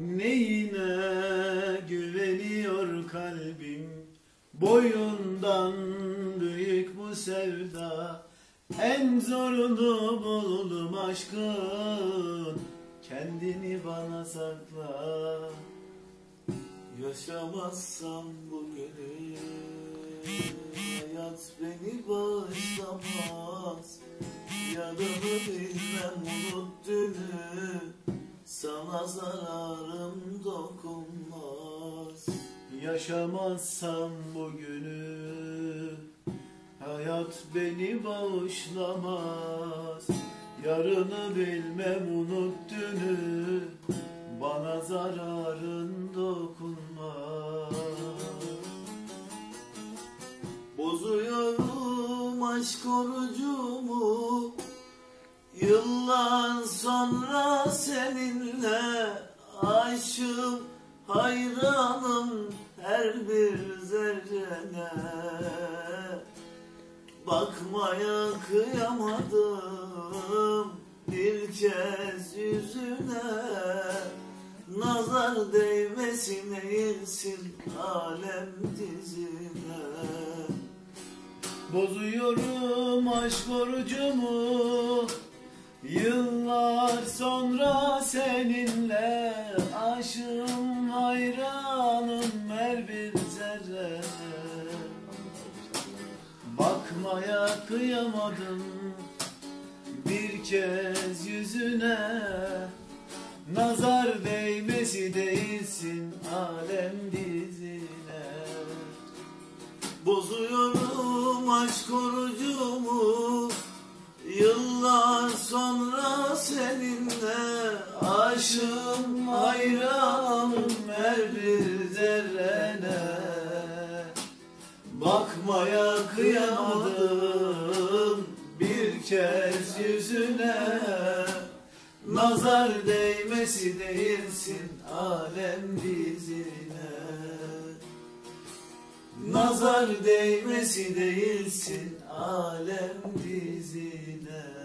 Neyine güveniyor kalbim? Boyundan büyük bu sevda. En zorunu buldum aşkın. Kendini bana sakla. Yaşamazsam bugünü Hayat beni bağışlamaz. Yarını bilmem dokunmaz Yaşamazsam bugünü Hayat beni bağışlamaz. Yarını bilmem unut dünü Bana zararın dokunmaz. Bozuyorum aşk orucumu Yıllar sonra seninle aşığım zerrene Bakmaya kıyamadım bir kez yüzüne. Nazar değmesin eğilsin alem dizine. Bozuyorum aşk orucumu. Yıllar sonra seninle Bakmaya kıyamadım. Bir kez yüzüne Nazar değmesi değilsin alem dizine. Bozuyorum aşk orucumu Yıllar sonra seninle Aşığım hayranım her Bakmaya kıyamadım bir kez yüzüne. Nazar değmesi değilsin alem dizine. Nazar değmesi değilsin alem dizine